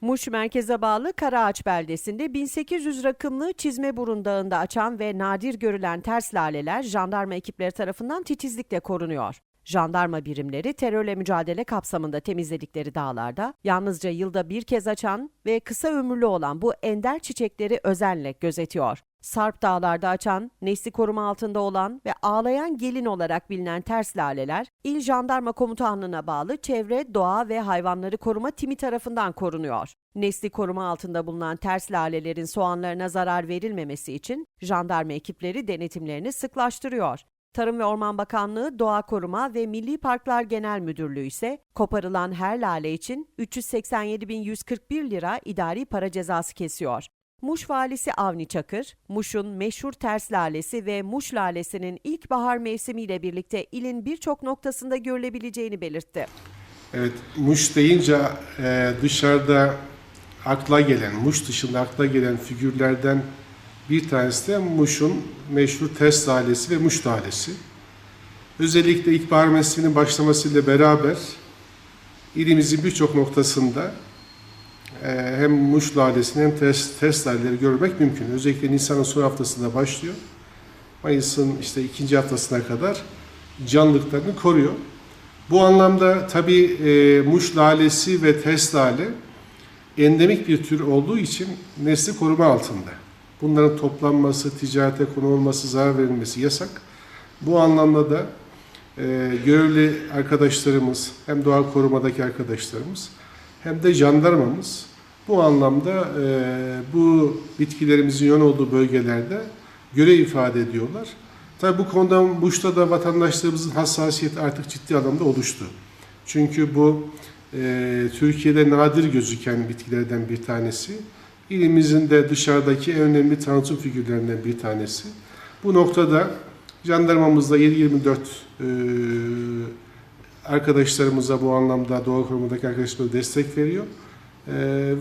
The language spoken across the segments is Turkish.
Muş merkeze bağlı Karaağaç beldesinde 1800 rakımlı Çizmeburun Dağı'nda açan ve nadir görülen ters laleler jandarma ekipleri tarafından titizlikle korunuyor. Jandarma birimleri terörle mücadele kapsamında temizledikleri dağlarda yalnızca yılda bir kez açan ve kısa ömürlü olan bu ender çiçekleri özenle gözetiyor. Sarp dağlarda açan, nesli koruma altında olan ve ağlayan gelin olarak bilinen ters laleler, İl Jandarma Komutanlığı'na bağlı Çevre, Doğa ve Hayvanları Koruma Timi tarafından korunuyor. Nesli koruma altında bulunan ters lalelerin soğanlarına zarar verilmemesi için jandarma ekipleri denetimlerini sıklaştırıyor. Tarım ve Orman Bakanlığı, Doğa Koruma ve Milli Parklar Genel Müdürlüğü ise koparılan her lale için 387.141 lira idari para cezası kesiyor. Muş valisi Avni Çakır, Muş'un meşhur ters lalesi ve Muş lalesinin ilkbahar mevsimiyle birlikte ilin birçok noktasında görülebileceğini belirtti. Evet, Muş deyince e, dışarıda akla gelen, Muş dışında akla gelen figürlerden bir tanesi de Muş'un meşhur Test Dairesi ve Muş Dairesi. Özellikle ilkbahar mevsiminin başlamasıyla beraber ilimizin birçok noktasında e, hem Muş Lalesi'ni hem test, test daireleri görmek mümkün. Özellikle Nisan'ın son haftasında başlıyor. Mayıs'ın işte ikinci haftasına kadar canlılıklarını koruyor. Bu anlamda tabii e, Muş lalesi ve test lale endemik bir tür olduğu için nesli koruma altında. Bunların toplanması, ticarete konu olması, zarar verilmesi yasak. Bu anlamda da e, görevli arkadaşlarımız, hem doğa korumadaki arkadaşlarımız, hem de jandarmamız bu anlamda e, bu bitkilerimizin yoğun olduğu bölgelerde görev ifade ediyorlar. Tabii bu konuda Muş'ta da vatandaşlarımızın hassasiyeti artık ciddi anlamda oluştu. Çünkü bu e, Türkiye'de nadir gözüken bitkilerden bir tanesi. İlimizin de dışarıdaki en önemli tanıtım figürlerinden bir tanesi. Bu noktada jandarmamızda 7-24 e, arkadaşlarımıza bu anlamda doğa korumadaki arkadaşlarımıza destek veriyor. E,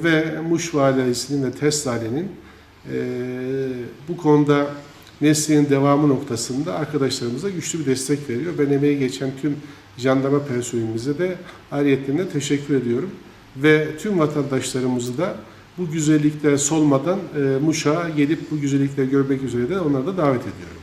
ve Muş Valisi'nin ve TES Lale'nin e, bu konuda mesleğin devamı noktasında arkadaşlarımıza güçlü bir destek veriyor. Ben emeği geçen tüm jandarma personelimize de ayrıyetle teşekkür ediyorum. Ve tüm vatandaşlarımızı da bu güzellikler solmadan e, Muş'a gelip bu güzellikleri görmek üzere de onları da davet ediyorum.